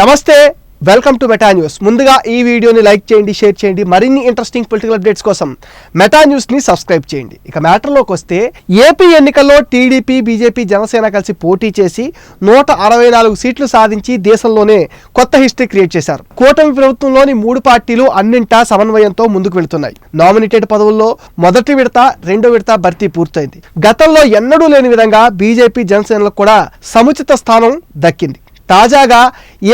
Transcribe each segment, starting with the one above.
నమస్తే welcome to meta news. ముందుగా ఈ వీడియోని లైక్ చేయండి షేర్ చేయండి మరిన్ని ఇంట్రెస్టింగ్ పొలిటికల్ అప్డేట్స్ కోసం మెటా న్యూస్ని సబ్స్క్రైబ్ చేయండి. ఇక మ్యాటర్లోకి వస్తే ఏపీ ఎన్నికల్లో టీడీపీ బీజేపీ జనసేన కలిసి పోటీ చేసి నూట అరవై నాలుగు సీట్లు సాధించి దేశంలోనే కొత్త హిస్టరీ క్రియేట్ చేశారు. కూటమి ప్రభుత్వంలోని మూడు పార్టీలు అన్నింటా సమన్వయంతో ముందుకు వెళుతున్నాయి. నామినేటెడ్ పదవుల్లో మొదటి విడత రెండో విడత భర్తీ పూర్తయింది. గతంలో ఎన్నడూ లేని విధంగా బీజేపీ జనసేనలకు కూడా సముచిత స్థానం దక్కింది. తాజాగా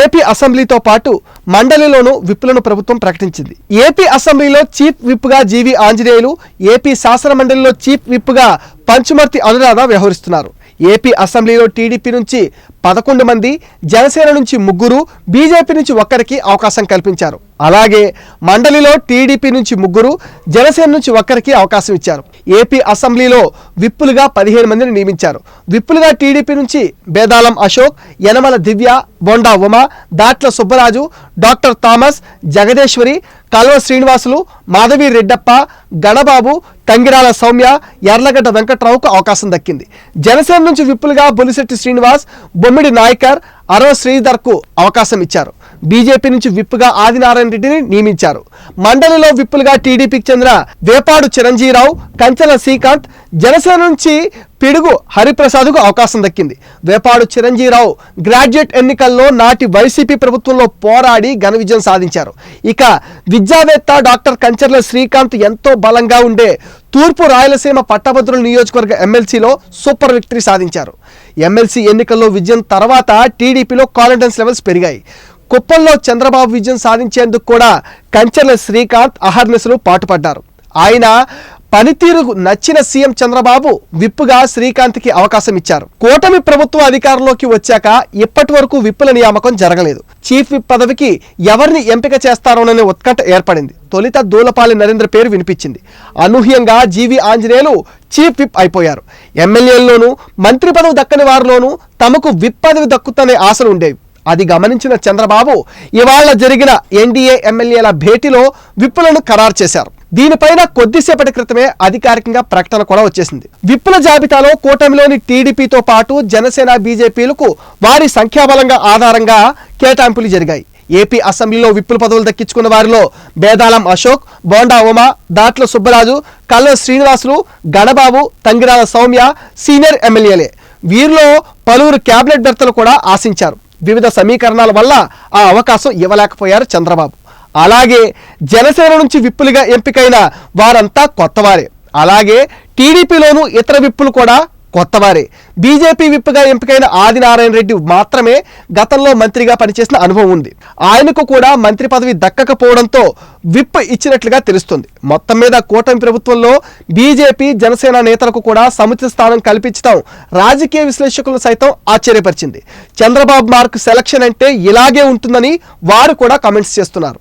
ఏపీ అసెంబ్లీతో పాటు మండలిలోనూ విప్పులను ప్రభుత్వం ప్రకటించింది. ఏపీ అసెంబ్లీలో చీఫ్ విప్గా జీవి ఆంజనేయులు ఏపీ శాసనమండలిలో చీఫ్ విప్గా పంచుమర్తి అనురాధ వ్యవహరిస్తున్నారు. ఏపీ అసెంబ్లీలో టీడీపీ నుంచి పదకొండు మంది జనసేన నుంచి ముగ్గురు బీజేపీ నుంచి ఒక్కరికి అవకాశం కల్పించారు. అలాగే మండలిలో టీడీపీ నుంచి ముగ్గురు జనసేన నుంచి ఒక్కరికి అవకాశం ఇచ్చారు. ఏపీ అసెంబ్లీలో విప్పులుగా పదిహేను మందిని నియమించారు. విప్పులుగా టీడీపీ నుంచి బేదాలం అశోక్ యనమల దివ్య బొండా ఉమ దాట్ల సుబ్బరాజు డాక్టర్ థామస్ జగదేశ్వరి కల్వ శ్రీనివాసులు మాధవి రెడ్డప్ప గణబాబు తంగిరాల సౌమ్య ఎర్లగడ్డ వెంకట్రావుకు అవకాశం దక్కింది. జనసేన నుంచి విప్పులుగా బొలిశెట్టి శ్రీనివాస్ బొమ్మిడి నాయకర్ అరవ శ్రీధర్కు అవకాశం ఇచ్చారు. బీజేపీ నుంచి విప్పుగా ఆదినారాయణ రెడ్డిని నియమించారు. మండలిలో విప్పులుగా టీడీపీకి చెందిన వేపాడు చిరంజీరావు కంచెల శ్రీకాంత్ జనసేన నుంచి పిడుగు హరిప్రసాద్కు అవకాశం దక్కింది. వేపాడు చిరంజీరావు గ్రాడ్యుయేట్ ఎన్నికల్లో నాటి వైసీపీ ప్రభుత్వంలో పోరాడి ఘన విజయం సాధించారు. ఇక విద్యావేత్త డాక్టర్ కంచర్ల శ్రీకాంత్ ఎంతో బలంగా ఉండే తూర్పు రాయలసీమ పట్టభద్రుల నియోజకవర్గ ఎమ్మెల్సీలో సూపర్ విక్టరీ సాధించారు. ఎమ్మెల్సీ ఎన్నికల్లో విజయం తర్వాత టీడీపీలో కాన్ఫిడెన్స్ లెవెల్స్ పెరిగాయి. కుప్పంలో చంద్రబాబు విజయం సాధించేందుకు కూడా కంచెల శ్రీకాంత్ అహర్నిశలు పాటుపడ్డారు. ఆయన పనితీరు నచ్చిన సీఎం చంద్రబాబు విప్పుగా శ్రీకాంత్కి అవకాశం ఇచ్చారు. కూటమి ప్రభుత్వం అధికారంలోకి వచ్చాక ఇప్పటి వరకు విప్పుల నియామకం జరగలేదు. చీఫ్ విప్ పదవికి ఎవరిని ఎంపిక చేస్తారోననే ఉత్కంఠ ఏర్పడింది. తొలిత దూలపాలి నరేంద్ర పేరు వినిపించింది. అనూహ్యంగా జీవి ఆంజనేయులు చీఫ్ విప్ అయిపోయారు. ఎమ్మెల్యేల్లోనూ మంత్రి పదవి దక్కని వారిలోనూ తమకు విప్ పదవి దక్కుతనే ఆశలు ఉండేవి. అది గమనించిన చంద్రబాబు ఇవాళ జరిగిన ఎన్డీఏ ఎమ్మెల్యేల భేటీలో విప్పులను ఖరారు చేశారు. దీనిపైన కొద్దిసేపటి క్రితమే అధికారికంగా ప్రకటన కూడా వచ్చేసింది. విప్పుల జాబితాలో కూటమిలోని టీడీపీతో పాటు జనసేన బీజేపీలకు వారి సంఖ్యాబలంగా ఆధారంగా కేటాయింపులు జరిగాయి. ఏపీ అసెంబ్లీలో విప్పుల పదవులు దక్కించుకున్న వారిలో బేదాలం అశోక్ బోండా ఉమ దాట్ల సుబ్బరాజు కల్ల శ్రీనివాసులు గణబాబు తంగిరాల సౌమ్య సీనియర్ ఎమ్మెల్యేలే. వీరిలో పలువురు క్యాబినెట్ బెర్తలు కూడా ఆశించారు. వివిధ సమీకరణాల వల్ల ఆ అవకాశం ఇవ్వలేకపోయారు చంద్రబాబు. అలాగే జనసేన నుంచి విప్పులుగా ఎంపికైన వారంతా కొత్తవారే. అలాగే టీడీపీలోనూ ఇతర విప్పులు కూడా కొత్తవారే. బీజేపీ విప్గా ఎంపికైన ఆదినారాయణ రెడ్డి మాత్రమే గతంలో మంత్రిగా పనిచేసిన అనుభవం ఉంది. ఆయనకు కూడా మంత్రి పదవి దక్కకపోవడంతో విప్ ఇచ్చినట్లుగా తెలుస్తుంది. మొత్తం మీద కూటమి ప్రభుత్వంలో బీజేపీ జనసేన నేతలకు కూడా సముచిత స్థానం కల్పించడం రాజకీయ విశ్లేషకులను సైతం ఆశ్చర్యపరిచింది. చంద్రబాబు మార్క్ సెలక్షన్ అంటే ఇలాగే ఉంటుందని వారు కూడా కమెంట్స్ చేస్తున్నారు.